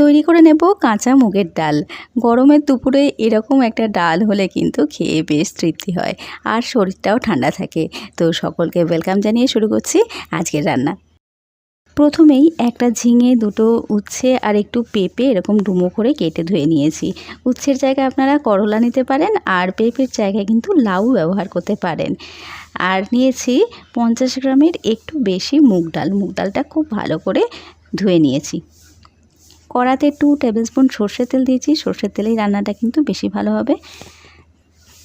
তৈরি করে নেব কাঁচা মুগের ডাল। গরমের দুপুরে এরকম একটা ডাল হলে কিন্তু খেয়ে বেশ তৃপ্তি হয় আর শরীরটাও ঠান্ডা থাকে। তো সকলকে ওয়েলকাম জানিয়ে শুরু করছি আজকের রান্না। প্রথমেই একটা ঝিঙে, দুটো উচ্ছে আর একটু পেঁপে এরকম ডুমো করে কেটে ধুয়ে নিয়েছি। উচ্ছের জায়গায় আপনারা করলা নিতে পারেন আর পেঁপের জায়গায় কিন্তু লাউ ব্যবহার করতে পারেন। আর নিয়েছি পঞ্চাশ গ্রামের একটু বেশি মুগ ডাল। মুগ ডালটা খুব ভালো করে ধুয়ে নিয়েছি। কড়াতে টু টেবিল স্পুন সর্ষের তেল দিয়েছি। সর্ষের তেলেই রান্নাটা কিন্তু বেশি ভালো হবে।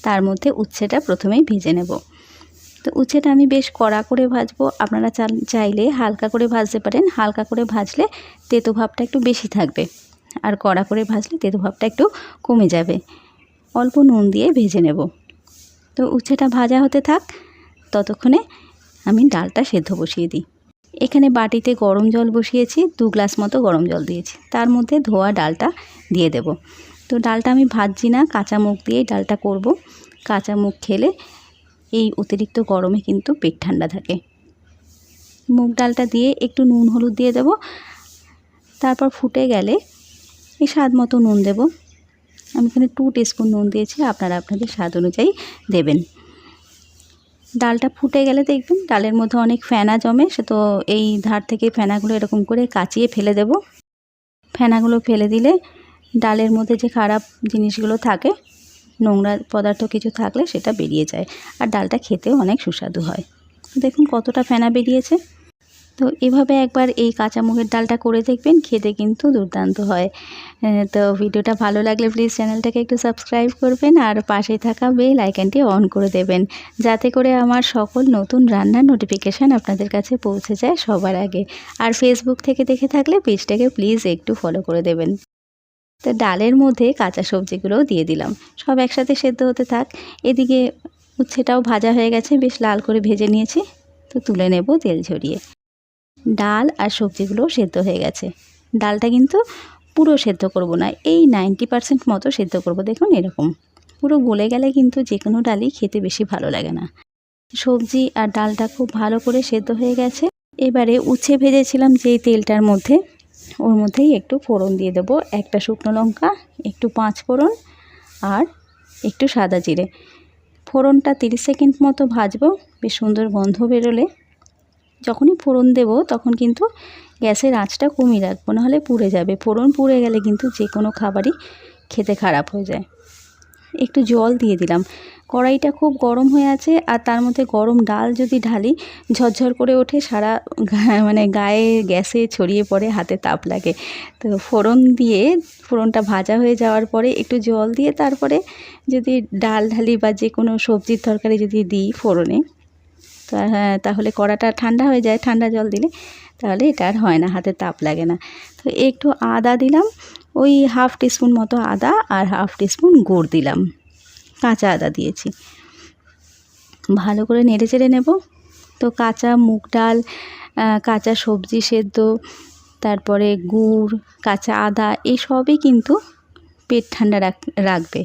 তার মধ্যে উচ্ছেটা প্রথমেই ভেজে নেব। তো উচ্ছেটা আমি বেশ কড়া করে ভাজবো। আপনারা চাইলে হালকা করে ভাজতে পারেন। হালকা করে ভাজলে তেতো ভাবটা একটু বেশি থাকবে। আর কড়া করে ভাজলে তেতো ভাবটা একটু কমে যাবে। অল্প নুন দিয়ে ভেজে নেব। তো উচ্ছেটা ভাজা হতে থাক। ততক্ষণে আমি ডালটা সেদ্ধ বসিয়ে দিই। এখানে বাটিতে গরম জল বসিয়েছি, দু গ্লাস মতো গরম জল দিয়েছি। তার মধ্যে ধোয়া ডালটা দিয়ে দেব। তো ডালটা আমি ভাজছি না, কাঁচা মুখ দিয়েই ডালটা করব। কাঁচা মুখ খেলে এই অতিরিক্ত গরমে কিন্তু পেট ঠান্ডা থাকে। মুগ ডালটা দিয়ে একটু নুন হলুদ দিয়ে দেব। তারপর ফুটে গেলে এই স্বাদ মতো নুন দেব। আমি এখানে টু টিস্পুন নুন দিয়েছি, আপনারা আপনাদের স্বাদ অনুযায়ী দেবেন। ডালটা ফুটে গেলে দেখবেন ডালের মধ্যে অনেক ফেনা জমে, সে তো এই ধার থেকে ফেনাগুলো এরকম করে কাচিয়ে ফেলে দেব। ফেনাগুলো ফেলে দিলে ডালের মধ্যে যে খারাপ জিনিসগুলো থাকে, নোংরা পদার্থ কিছু থাকলে সেটা বেরিয়ে যায়। আর ডালটা খেতেও অনেক সুস্বাদু হয়। দেখুন কতটা ফেনা বেরিয়েছে। তো এভাবে একবার এই কাঁচা মুগের ডালটা করে দেখবেন, খেতে কিন্তু দুর্দান্ত হয়। তো ভিডিওটা ভালো লাগলে প্লিজ চ্যানেলটাকে একটু সাবস্ক্রাইব করবেন আর পাশে থাকা বেল আইকনটি অন করে দেবেন, যাতে করে আমার সকল নতুন রান্নার নোটিফিকেশান আপনাদের কাছে পৌঁছে যায় সবার আগে। আর ফেসবুক থেকে দেখে থাকলে পেজটাকে প্লিজ একটু ফলো করে দেবেন। তো ডালের মধ্যে কাঁচা সবজিগুলোও দিয়ে দিলাম। সব একসাথে সেদ্ধ হতে থাক। এদিকে উচ্ছেটাও ভাজা হয়ে গেছে, বেশ লাল করে ভেজে নিয়েছি। তো তুলে নেব তেল ঝরিয়ে। ডাল আর সবজিগুলো সেদ্ধ হয়ে গেছে। ডালটা কিন্তু পুরো সেদ্ধ করব না, এই নাইনটি পারসেন্ট মতো সেদ্ধ করব। দেখুন এরকম। পুরো গলে গেলে কিন্তু যে কোনো ডালই খেতে বেশি ভালো লাগে না। সবজি আর ডালটা খুব ভালো করে সেদ্ধ হয়ে গেছে। এবারে উচ্ছে ভেজেছিলাম যেই তেলটার মধ্যে, ওর মধ্যেই একটু ফোড়ন দিয়ে দেবো। একটা শুকনো লঙ্কা, একটু পাঁচ ফোড়ন আর একটু সাদা জিরে। ফোড়নটা তিরিশ সেকেন্ড মতো ভাজবো, বেশ সুন্দর গন্ধ বেরোলে যখনই ফোড়ন দেব, তখন কিন্তু গ্যাসের আঁচটা কমিয়ে রাখব, নাহলে পুড়ে যাবে। ফোড়ন পুড়ে গেলে কিন্তু যে কোনো খাবারই খেতে খারাপ হয়ে যায়। একটু জল দিয়ে দিলাম। কড়াইটা খুব গরম হয়ে আছে আর তার মধ্যে গরম ডাল যদি ঢালি, ঝরঝর করে ওঠে সারা মানে গায়ে গ্যাসে ছড়িয়ে পড়ে, হাতে তাপ লাগে। তো ফোড়ন দিয়ে, ফোড়নটা ভাজা হয়ে যাওয়ার পরে একটু জল দিয়ে তারপরে যদি ডাল ঢালি বা যে কোনো সবজির তরকারি যদি দিই ফোড়নে তাহলে কড়াটা ঠান্ডা হয়ে যায়, ঠান্ডা জল দিলে তাহলে এটা আর হয় না, হাতে তাপ লাগে না। তো একটু আদা দিলাম, ওই হাফ টিস্পুন মতো আদা আর হাফ টিস্পুন গুড় দিলাম, কাঁচা আদা দিয়েছি। ভালো করে নেড়ে চেড়ে নেব। তো কাঁচা মুগ ডাল কাঁচা সবজি সেদ্ধ, তারপরে গুড়, কাঁচা আদা এই সবই কিন্তু পেট ঠান্ডা রাখবে।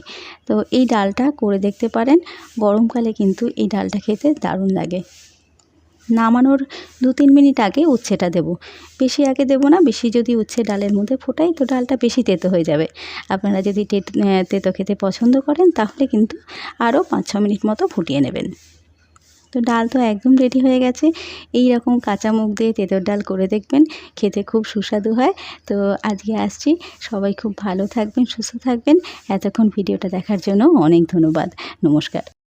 তো এই ডালটা করে দেখতে পারেন, গরমকালে কিন্তু এই ডালটা খেতে দারুণ লাগে। নামানোর দু তিন মিনিট আগে উচ্ছেটা দেব। বেশি আগে দেব না, বেশি যদি উচ্ছে ডালের মধ্যে ফোটাই, তো ডালটা বেশি তেতো হয়ে যাবে। আপনারা যদি তেতো খেতে পছন্দ করেন, তাহলে কিন্তু আরও পাঁচ ছ মিনিট মতো ফুটিয়ে নেবেন। তো ডাল তো একদম রেডি হয়ে গেছে। এই রকম কাঁচা মুখ দিয়ে তেঁতোর ডাল করে দেখবেন, খেতে খুব সুস্বাদু হয়। তো আজকে আসছি, সবাই খুব ভালো থাকবেন, সুস্থ থাকবেন। এতক্ষণ ভিডিওটা দেখার জন্য অনেক ধন্যবাদ। নমস্কার।